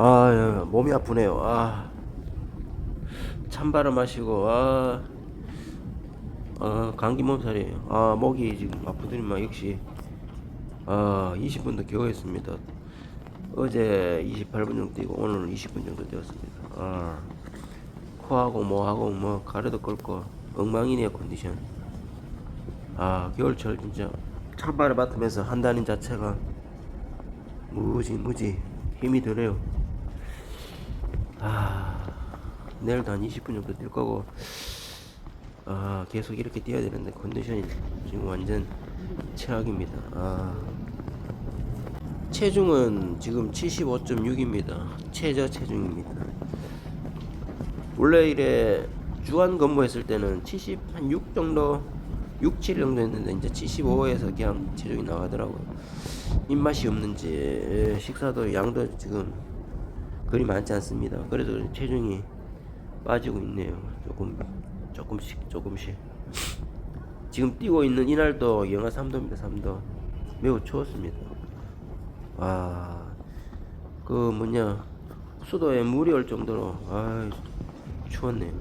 아, 야, 몸이 아프네요. 아, 찬바람 마시고, 아, 아, 감기 몸살이에요. 아, 목이 지금 아프더니만 역시, 아, 20분도 겨우 했습니다. 어제 28분 정도 뛰고, 오늘은 20분 정도 뛰었습니다. 아, 코하고 뭐하고 뭐 가래도 끓고, 엉망이네요, 컨디션. 아, 겨울철 진짜 찬바람 맡으면서 한다는 자체가 무지 무지 힘이 드네요. 아 내일도 한 20분 정도 뛸 거고 아 계속 이렇게 뛰어야 되는데 컨디션이 지금 완전 최악입니다. 아 체중은 지금 75.6입니다. 최저 체중입니다. 원래 이래 주간 근무했을 때는 76 정도 6, 7 정도 했는데 이제 75에서 그냥 체중이 나가더라고요. 입맛이 없는지 예, 식사도 양도 지금 그리 많지 않습니다. 그래서 체중이 빠지고 있네요. 조금 조금씩 조금씩. 지금 뛰고 있는 이날도 영하 3도입니다. 3도. 매우 추웠습니다. 아, 그 뭐냐 수도에 물이 올 정도로 아 추웠네요.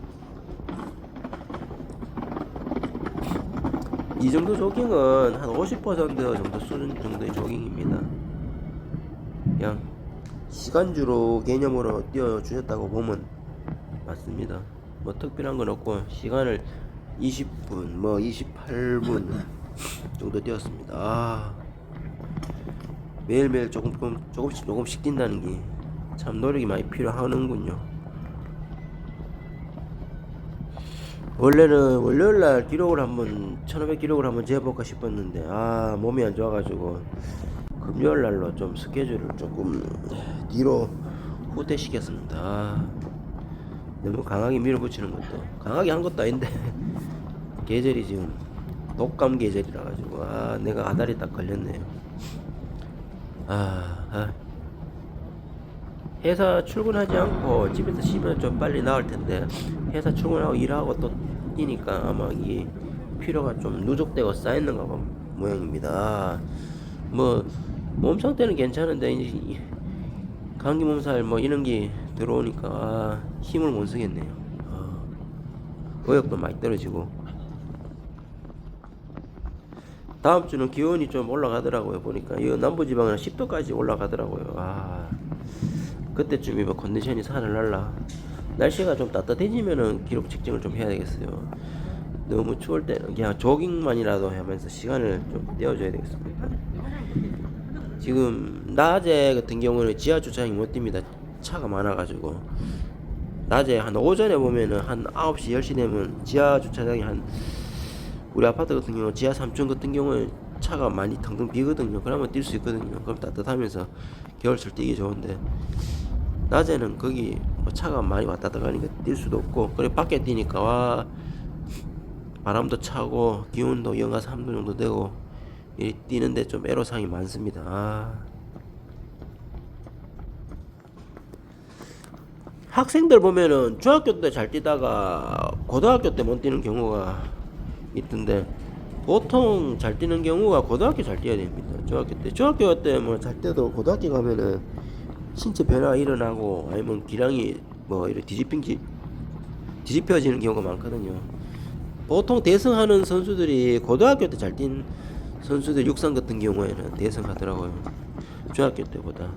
이 정도 조깅은 한 50% 정도 수준 정도의 조깅입니다. 그냥 시간주로 개념으로 뛰어주셨다고 보면 맞습니다. 뭐 특별한 건 없고 시간을 20분, 뭐 28분 정도 뛰었습니다. 아, 매일매일 조금 조금씩 조금씩 뛴다는 게 참 노력이 많이 필요하는군요. 원래는 월요일 날 기록을 한번 1500 기록을 한번 재볼까 싶었는데 아 몸이 안 좋아가지고 금요일 날로 좀 스케줄을 조금 뒤로 후퇴시켰습니다. 아, 너무 강하게 밀어붙이는 것도 강하게 한 것도 아닌데 계절이 지금 독감 계절이라 가지고 아 내가 아다리 딱 걸렸네요. 아, 아. 회사 출근하지 않고 집에서 쉬면 좀 빨리 나을 텐데 회사 출근하고 일하고 또 뛰니까 아마 이 피로가 좀 누적되고 쌓였는가 봐 모양입니다. 뭐 몸 상태는 괜찮은데 이제 이 감기 몸살 뭐 이런 게 들어오니까 아, 힘을 못 쓰겠네요. 아, 의욕도 많이 떨어지고 다음 주는 기온이 좀 올라가더라고요 보니까 이 남부지방은 10도까지 올라가더라고요. 아. 그때쯤이면 컨디션이 살을 날라 날씨가 좀 따뜻해지면은 기록 측정을 좀 해야 되겠어요 너무 추울 때는 그냥 조깅만이라도 하면서 시간을 좀 떼어줘야 되겠습니다 지금 낮에 같은 경우는 지하 주차장이 못 뜁니다. 차가 많아가지고. 낮에 한 오전에 보면은 한 9시 10시 되면 지하 주차장이 한 우리 아파트 같은 경우 지하 3층 같은 경우는 차가 많이 텅텅 비거든요. 그러면 뛸 수 있거든요. 그럼 따뜻하면서 겨울철 뛰기 좋은데. 낮에는 거기 뭐 차가 많이 왔다 갔다 가니까 뛸 수도 없고. 그래 밖에 뛰니까 와 바람도 차고 기온도 영하 3도 정도 되고 이 뛰는데 좀 애로사항이 많습니다 아. 학생들 보면은 중학교 때 잘 뛰다가 고등학교 때 못 뛰는 경우가 있던데 보통 잘 뛰는 경우가 고등학교 잘 뛰어야 됩니다 중학교 때 중학교 때 뭐잘 뛰어도 고등학교 가면은 신체 변화가 일어나고 아니면 기량이 뭐 이렇게 뒤집힌 뒤집혀지는 경우가 많거든요. 보통 대승하는 선수들이 고등학교 때 잘 뛴 선수들 육상 같은 경우에는 대승하더라고요. 중학교 때보다.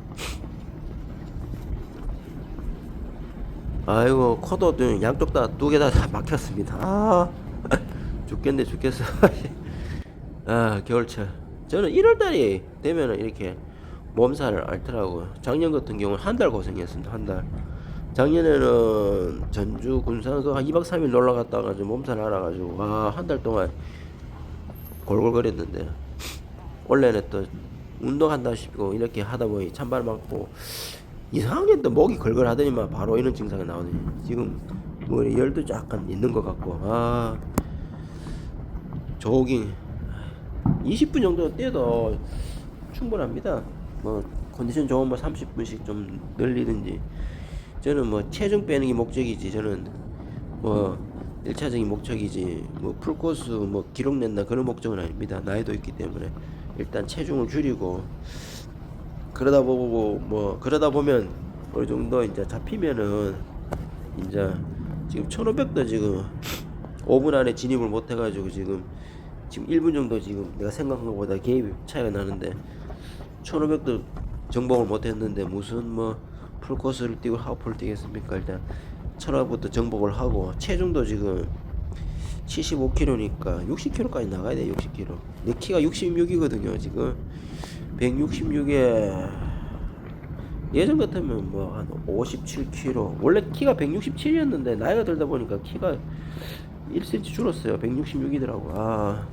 아이고 코도 또 양쪽 다 두 개 다 막혔습니다. 아 죽겠네 죽겠어. 아 겨울철. 저는 1월달이 되면은 이렇게 몸살을 앓더라고요. 작년 같은 경우는 한 달 고생했습니다. 한 달. 작년에는 전주 군산 그한 2박 3일 놀러 갔다가 좀 몸살 알아가지고 와 한 달 동안 골골거렸는데 원래는 또 운동한다 싶고 이렇게 하다 보니 찬바람 맞고 이상하게 또 목이 걸걸하더니만 바로 이런 증상이 나오네. 지금 뭐 열도 약간 있는 것 같고 아 조깅 20분 정도 뛰어도 충분합니다. 뭐 컨디션 좋으면 뭐 30분씩 좀 늘리든지 저는 뭐 체중 빼는 게 목적이지 저는 뭐 1차적인 목적이지. 뭐 풀코스 뭐 기록 낸다 그런 목적은 아닙니다. 나이도 있기 때문에 일단 체중을 줄이고 그러다 보고 뭐 그러다 보면 어느 정도 이제 잡히면은 이제 지금 1500도 지금 5분 안에 진입을 못 해가지고 지금 지금 1분 정도 지금 내가 생각한 것보다 개입 차이가 나는데 1500도 정복을 못 했는데 무슨 뭐 풀코스를 뛰고 하프를 뛰겠습니까 일단 1500부터 정복을 하고 체중도 지금 75kg니까 60kg까지 나가야 돼 60kg 내 키가 66이거든요 지금. 166에 예전 같으면 뭐 한 57kg 원래 키가 167이었는데 나이가 들다 보니까 키가 1cm 줄었어요 166이더라고. 아.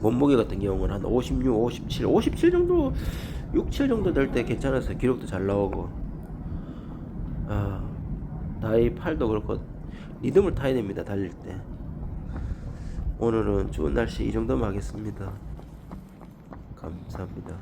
몸무게 같은 경우는 한 56, 57, 57 정도 6, 7 정도 될 때 괜찮았어요. 기록도 잘 나오고. 아 나이 팔도 그렇고 리듬을 타야 됩니다 달릴 때. 오늘은 좋은 날씨 이 정도만 하겠습니다. 감사합니다